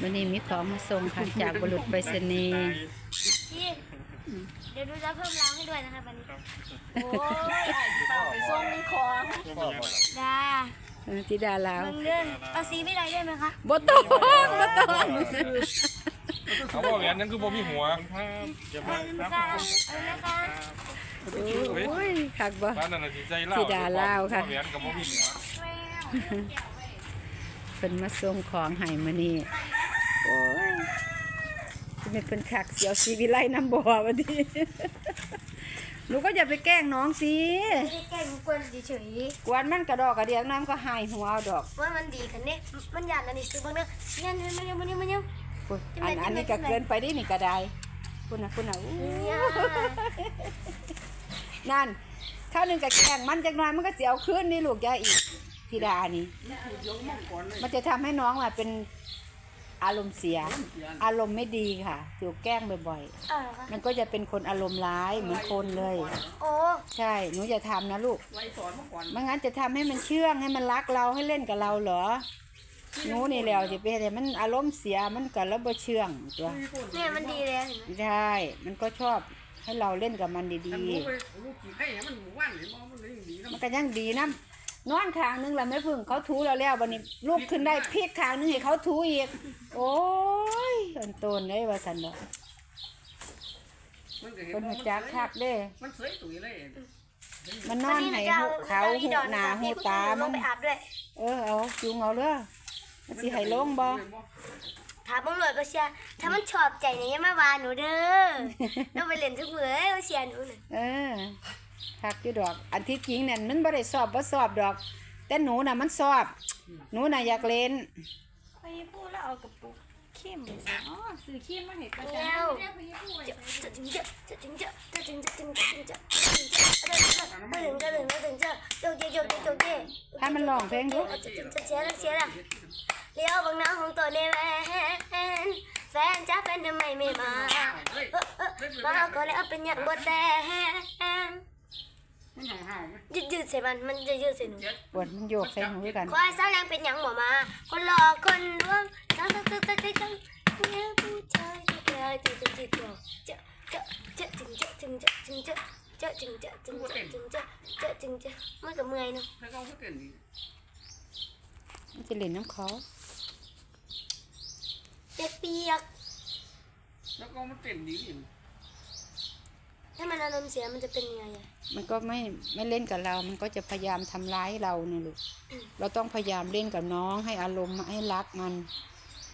วันนี้มีของมาส่งค่ะจากบุรุษไปรษณีย์พี่เดี๋ยวดูจะเพิ่มล้างให้ด้วยนะคะวันนี้ โอ้ยเอาไปส่งของดาเออธิดาลาวเมืองเดินเอาสีไม่ไรได้ไหมคะบ่ต้องบ่ต้องเขาบอกอย่างนั้นคือบ่มีหัวเอาเลยนะคะเอาเลยนะคะโอ้ยคักบ่บ้านนั้นน่ะสิใจเล่าธิดาลาวค่ะเหรียญกับบ่มีหัว เพิ่นมาส่งของให้มื้อนี้ โอ้ยสิเป็นเพิ่นคักเสียวชีวิไลน้ำบ่ว่าดิหนูก็อย่าไปแกล้งน้องสิไม่ได้แกล้งกวนเฉยกวนมันกระดอกกระเดียงน้ำก็หายหัวเอาดอกๆว่ามันดีกันเนี่ยมันหยาดอันนี้ซื้อบ้างเนอะยันมันยังมันยังมันยังพุ่นอันอันนี้ก็เกินไปดินี่ก็ได้คุณน่ะคุณน่ะอู้เนี่ยนั่นข้าวหนึ่งกับแกงมันจักหน่อยมันก็เสียวขึ้นนี่ลูกยาอีกธิดานี่มันจะทำให้น้องอะเป็น อารมณ์เสีย อารมณ์ไม่ดีค่ะถูกแกล้งบ่อยเอาเหรอคะๆ มันก็จะเป็นคนอารมณ์ร้ายเหมือนคนเลย โอ้ใช่หนูอย่าทำนะลูกไว้สอนเมื่อก่อนไม่งั้นจะทำให้มันเชื่องให้มันรักเราให้เล่นกับเราเหรอหนูนี่แล้วจะไปเห็นมันอารมณ์เสียมันก็ระเบเชื่องตัวเนี่ยมันดีเลยเห็นไหมใช่มันก็ชอบให้เราเล่นกับมันดีแต่หมูไปลูกกี่ไข่มันหมูว่านเห็นบ่มันเลยดีๆนะมันก็ยังดีนะ นอนข้างนึงแล้วไม่พึ่งเขาถูแล้วแล้ววันนี้ลูกขึ้นได้พลิกข้างนึงให้เขาถูอีก โอ้ยอันโตนเลยว่าสันดอกมันก็เห็นคนบ่หัวจักคักเด้ มันเสยตุ๋ยเลยมันนอนให้หูเขาหูหนาหูตาลมังนไปอาบด้วยเออเอาจูงเอาเลยมันสิให้ลงบ่ถามตำรวจก็เชียร์ถ้ามันชอบใจเนี่ยอย่ามาวาหนูเด้อเราไปเล่นทุกมื้อเอ้ยเชียร์หนูน่ะเออ คักอยู่ดอก อันที่จริงเนี่ยมันไม่ได้สอบบ่สอบดอก แต่หนูน่ะมันสอบ หนูน่ะอยากเล่นไปพูดแล้วเอากระปุกเข้มอ๋อสื่อเข้มมาเห้ปจะจิ้งจะจิ้ามันลองจะเพลงจะจดูเลี้ยวบางน้องจะจิ้งตัวในแวนแฟนจะจิ้าแฟนทำไมไม่มางจะจิ้ยเอาเป็นอย่างจบทแดงจะจิ้งจะจิ้งจะจิ้งจะจิ้งจะจิ้งจะจิ้งจะจิ้งจะจิ้งจะจิ้งจะจิ้งจะจิ้งจะจิ้งจะจิ้งจะจิ้งจะจิ้งจะจิ้ มันห่าวๆไหมยืดยืดใส่มันมันจะยืดใส่หนูปวดมันโยกใส่หูกัน ควายสาวแรงเป็นอย่างหมอมา คนหลอกคนลวงจังจังจังจังจังจังเนี่ยผู้ชายที่เคยจิตจิตตัวเจาะเจาะเจาะจึงเจาะจึงเจาะจึงเจาะเจาะจึงเจาะจึงเจาะจึงเจาะเจาะจึงเจาะมันก็เมื่อยเนาะถ้าเขาเต้นดีมันจะเล่นน้ำเขาเจ็บเปียกแล้วก็มันเต้นดีนี่ ถ้ามันอารมณ์เสียมันจะเป็นยังไงอะมันก็ไม่ไม่เล่นกับเรา มันก็จะพยายามทำร้ายเราเนี่ยลูกเราต้องพยายามเล่นกับน้อง ให้อารมณ์ให้รักมัน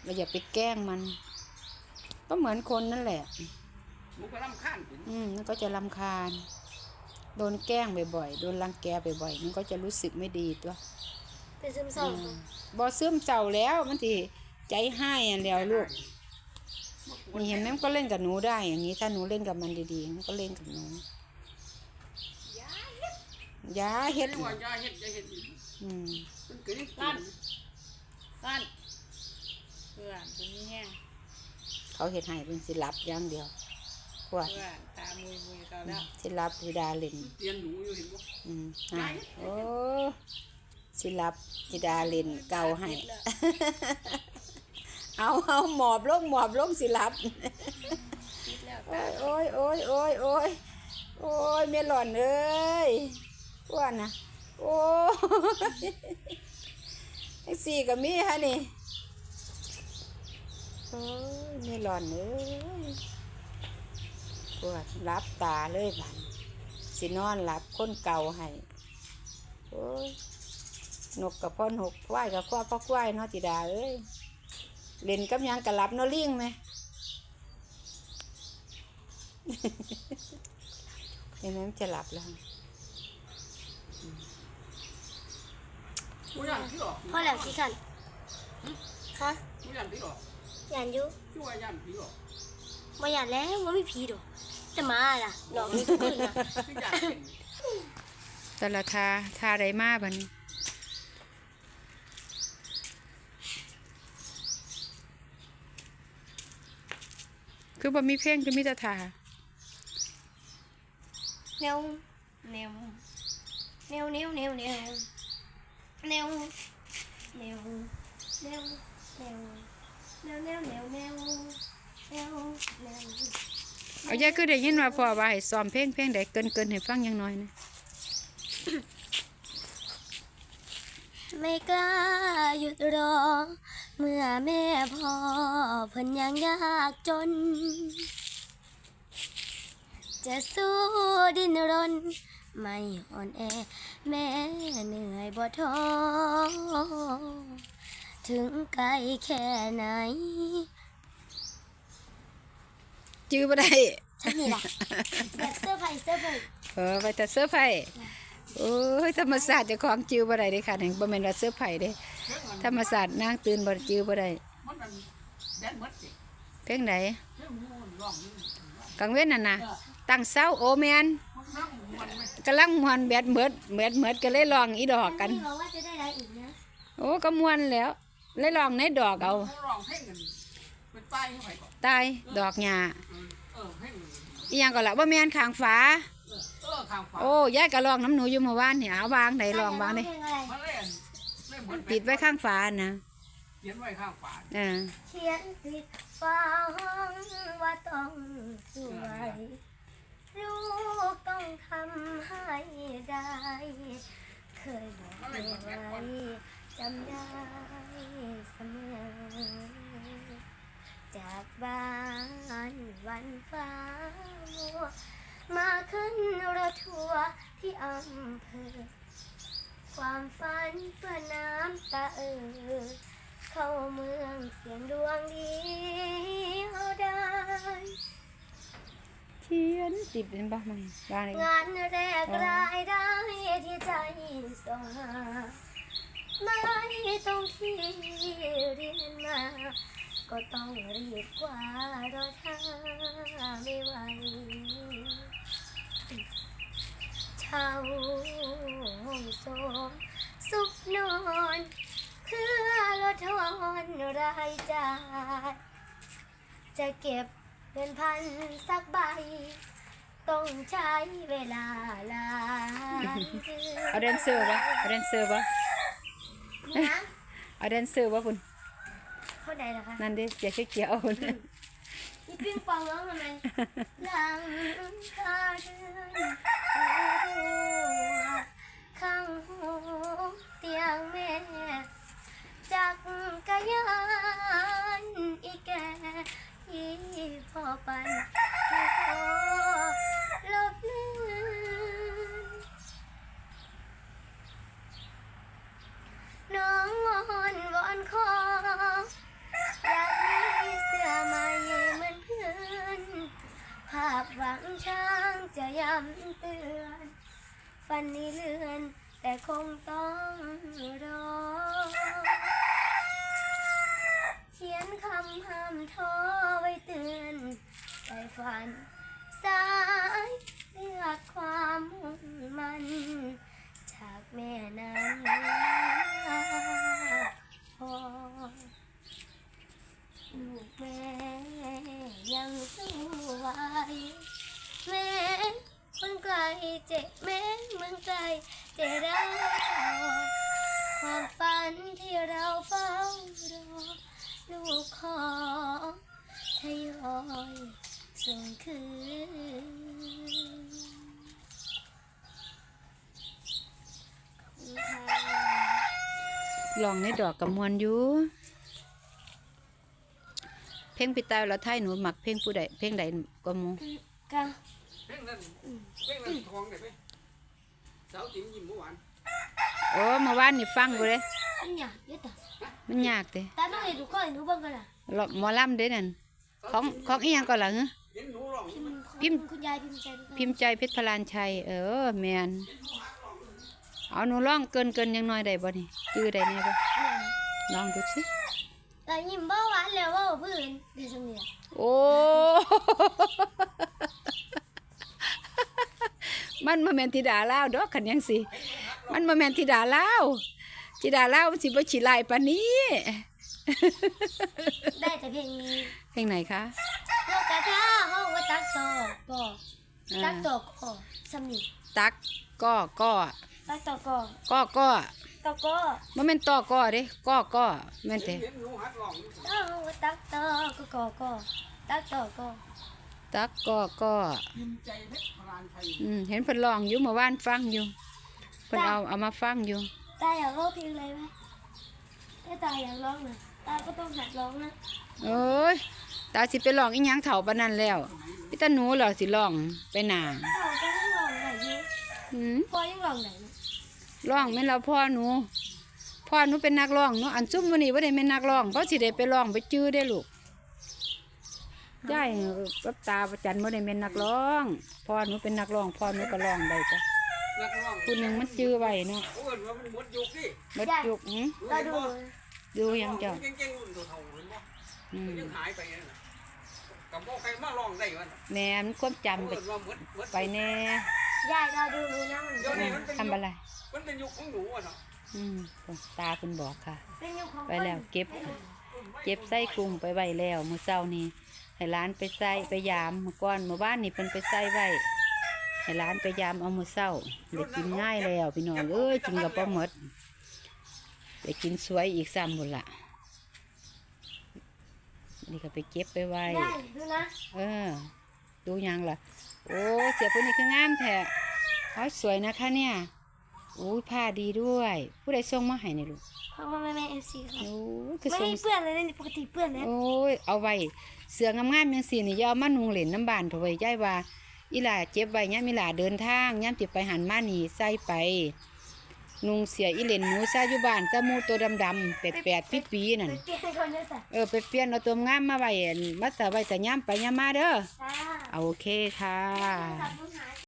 เราอย่าไปแกล้งมัน ก็เหมือนคนนั่นแหละหมูก็รำคาญถึงอืมมันก็จะรำคาญ โดนแกล้งบ่อยๆ โดนรังแกบ่อยๆ มันก็จะรู้สึกไม่ดีตัวเป็นซึมเศร้าบอซึมเจ้าแล้วมันทีใจให้อันเดียวลูก นี่เห็นไหมมันก็เล่นกับหนูได้อย่างนี้ถ้าหนูเล่นกับมันดีๆมันก็เล่นกับหนูอยาเฮ็ดไม่ว่าอย่าเฮ็ดอย่าเฮ็ดอืมมันเกิดยังลั่นลั่นเพื่อนตัวนี้แห้งเขาเฮ็ดให้เป็นสิรับอย่างเดียวขวดเพื่อนตามุยมุยเขาแล้วสิรับเวลาเล่นเตียนหนูอยู่เห็นบ่อืมอ่าโอ้สิรับจิดาเล่นเก่าให้ เอาเอาหมอบลงหมอบลงสิรับคิดแล้วโอ้ยโอ้ยโอ้ยโอ้ยโอ้ยเมลอนเอ้ยว่านะโอ้ยสี่ก็มีฮะนี่โอ้ยเมลอนเอ้ยปวดรับตาเลยบันสินอนรับคนเก่าให้โอ้ยนกกับพ่อนกควายกับควายพ่อควายเนาะจิดาเอ้ย เล่นกับหยังกับรับเนาะลิงไหมเห็นไหมมันจะหลับแล้วบ่ย่านพี่หรอกพ่อแหลมกี่ขันคะบ่ย่านพี่หรอกหยานอยุชื่อว่าย่านพี่หรอกมาหยานแล้วว่าไม่ผีดอกจะมาล่ะหลอกนี่ทุกคืนนะที่ย่านเป็นแต่ละทาทาใดมาบัดน คือบ่มีเพลงคือมีแต่ทาเนวเนวเนวเนวเนวเนวเนวเนวเนวเนวแมวแมวแมวแมวแมวแมวเอายายคือได้ยินว่าพ่อว่าให้ซ้อมเพลงเพลงใดเกินเกินให้ฟังอยังน้อยนะไม่กล้าหยุดรอ เมื่อแม่พ่อเพิ่นยังยากจน จะสู้ดิ้นรน ไม่อ่อนแอ แม่เหนื่อยบ่ท้อถึงไกลแค่ไหน จื้อบ่ได้ฉันนี่แหละแบบเสื้อผ้าเสื้อผ้าเออไปแต่เสื้อร์ไผ่โอ้ยธรรมศาสตร์เจะของจื้อบ่ได้เด้ค่ะแห่งบ่แม่นว่าเสื้อร์ไผ่เด้ ธรรมศาสตร์นางตื่นบ่จื้อบ่ได้เพลงไหนกลางเว้นน่ะนะตั้งเช้าโอแมนกำลังมวนแบดเมิดแบดเมิดก็เลยลองอีดอกกันนี่บอกว่าจะได้อะไรอีกนะโอ้ก็มวนแล้วเลยลองในดอกเอาเขาร้องเพลงกันเป็นใต้เข้าไปก่อนตายดอกหญ้าเออเพลงอีหยังก็ละบ่แม่นข้างฝาเออข้างฟ้าโอ้ยายก็ลองน้ำหนูอยู่เมื่อวานนี่เอาวางไหนลองวางนี่ ติดไว้ข้างฝานะเขียนไว้ข้างฟ้าเออเขียนติดฟ้าห้องว่าต้องสวยลูกต้องทำให้ได้ เคยบอกเอาไว้จำได้เสมอ จากบ้านวันฟ้ามัวมาขึ้นรถทัวร์ที่อำเภอ ความฝันเพื่อน้ำตาเออเข้าเมืองเสียงดวงเดียวได้เขียนติดเป็นบ้ามันวางเลยงานแรกรายได้ที่ใจส่งหาไม่ต้องที่เรียนมา ก็ต้องรีบกว่ารอท่าไม่ไหว เช่าห้องโซมสุขนอนเพื่อลดทอนรายจ่ายจะเก็บเงินพันสักใบ ต้องใช้เวลาหลายเดือนเอาแดนเซอร์ปะเอาแดนเซอร์ปะนะเอาแดนเซอร์ปะคุณ เข้าใจเหรอคะ นั่นดิเสียเขียวๆคุณนี่ ยี่ปิ้งปองร้องทำไมหลังคาเรือนข้างหูเตียงแม่ จักกะยานอีแกยี่พ่อปันที่พอลบเลือนน้องวอนวอนขอ อยากมีเสื้อใหม่เหมือนเพื่อน ภาพหวังช้างจะย้ำเตือน ฟั นี้เลื่อน แต่คงต้องรอ เขียนคำห้ามท้อไว้เตือนใจฝัน สายเลือกความมุ่งมัน จากแม่นั้นพอลูกแม่ยังสู้ไหวแม่ คนไกลเจ็บแม่เมืองไกลเจะได้ความฝันที่เราเฝ้ารอลูกขอทยอยส่งคืนลองในดอกกับมวนอยู่เพลงปีตายเราไทยหนูหมักเพลงผู้ใดเพลงใดก็มูค่ะ เพลงนั้นเพลงนั้นทองได้ไหมสาวติ๋มยิ้มเมื่อวานโอ้เมื่อวานนี่ฟังกูเลยอันเนี้ยเยอะต่อมันยากเด้แต่ไม่เคยดูก็เห็นดูบ้างกันล่ะหลอกหมอลำเด้นั่นของของอีหยังก็ล่ะเหรอเห็นหนูร้องพิมพ์พิมพ์คุณยายพิมพ์ใจดูพิมพ์ใจเพชรพลานชัย เออแมนเอาหนูร้องเกินเกินยังน้อยได้บ่นี่จื้อได้แน่บ่ลองดูสิแต่ยิ้มบ้าหวานแล้วว่าพื้นเดี๋ยวจะมีอะโอ้ มันมาแมนธิดาลาวดอกขันยังสิ มันมาแมนธิดาลาวธิดาลาวมันสิบ่ฉีลายปานนี้ ได้แต่เพลงนี้เพลงไหนคะ โลกกระท้าห้องว่าตักตอกก็อ่าตักตอกก็สำนีตักก็ก็ตักตอกก็ก็ก็ตะโก้บ่แม่นต่อก้อเด้ก้อก้อแม่นแต่เห็นหนูหัดร้องเอาตักตอก็กอก็ตักตอก็ ตักก้อก้อพิมพ์ใจเพชรพลานชัยอืมเห็นเพิ่นร้องอยู่เมื่อวานฟังอยู่เพิ่นเอาเอามาฟังอยู่ตาอยากร้องเพลงอะไรไหมถ้าตาอยากร้องนะตาก็ต้องหัดร้องนะโอ้ยตาสิไปร้องอีหยังเฒ่าปานนั้นแล้วพี่ตาหนูเหรอสิร้องไปหน้าเอาก็ต้องร้องไหนอยู่อืมพอยังร้องไหนนะร้องแม่นแล้วพ่อหนูพ่อหนูเป็นนักร้องเนาะอันซุ่มวันนี้บ่ได้เป็นนักร้องเพราะสิได้ไปร้องไปจื้อได้ลูก ยายกับตาประจันบ่ได้เป็นนักร้องพ่อหนูเป็นนักร้องพ่อหนูก็ร้องได้จ้ะนักร้องผู้หนึงมันจื้อไว้เนาะโอ้ยว่ามันหมดยุคดิบัดยุกหึตาดูดูยังเจ้าเก่งๆรุ่นเฒ่าๆเห็นบ่อืมยังหายไปนั่นน่ะกับบ่ใครมาร้องได้วันแหม่มันความจำไปเอิ้นว่าหมดหมดไปแน่ยายตาดูหนูนะมันเดี๋ยวนี้มันเป็นทำอะไรมันเป็นยุคของหนูอะเนาะอืมตาคุณบอกค่ะเป็นยุคของไปแล้วเก็บ เก็บไส้กุ้งไปไว้แล้วมื้อเช้านี้ ให้ร้านไปใส่ไปยามเมื่อก่อนเมื่อวานนี่เพิ่นไปใส่ไว้ให้ร้านไปยามเอามื้อเช้าได้กินง่ายแล้วพี่น้องเอ้ยกินกับปลาหมดได้กินสวยอีกซ้ำหมดละนี่ก็ไปเก็บไปไว้ยายดูนะเออ ดูยังล่ะ โอ้เสียคนนี้คืองามแท้เอาสวยนะคะเนี่ย โอ้ยผ้าดีด้วย ผู้ใดส่งมาให้เนี่ยลูกเพราะว่าแม่แม่เอฟซีค่ะ โอ้ยคือไม่ส่งเปื้อนเลยนะนี่ปกติเปื้อนนะโอ้ย เอาไว้ เสืองามๆยังสีนี่อยาเอามานุงเหรียญน้ำบานเถอะไว้ย่ายว่าอีหล่าเจ็บไว้ย่ามอีหล่าเดินทางย่ามจิไปหันมานี่ใส่ไป นุงเสียอีเหรียญหนูซาอยู่บ้านซามูตัวดำๆแปดๆปีๆนั่นไปเปลี่ยนคนเดียวจ้ะเออไปเปลี่ยนเอาตัวงามมาไว้อั่นมาใส่ไว้แต่ย่ามไปย่ามมาเด้อ จ้าเอาโอเคค่ะ สับลูกหาย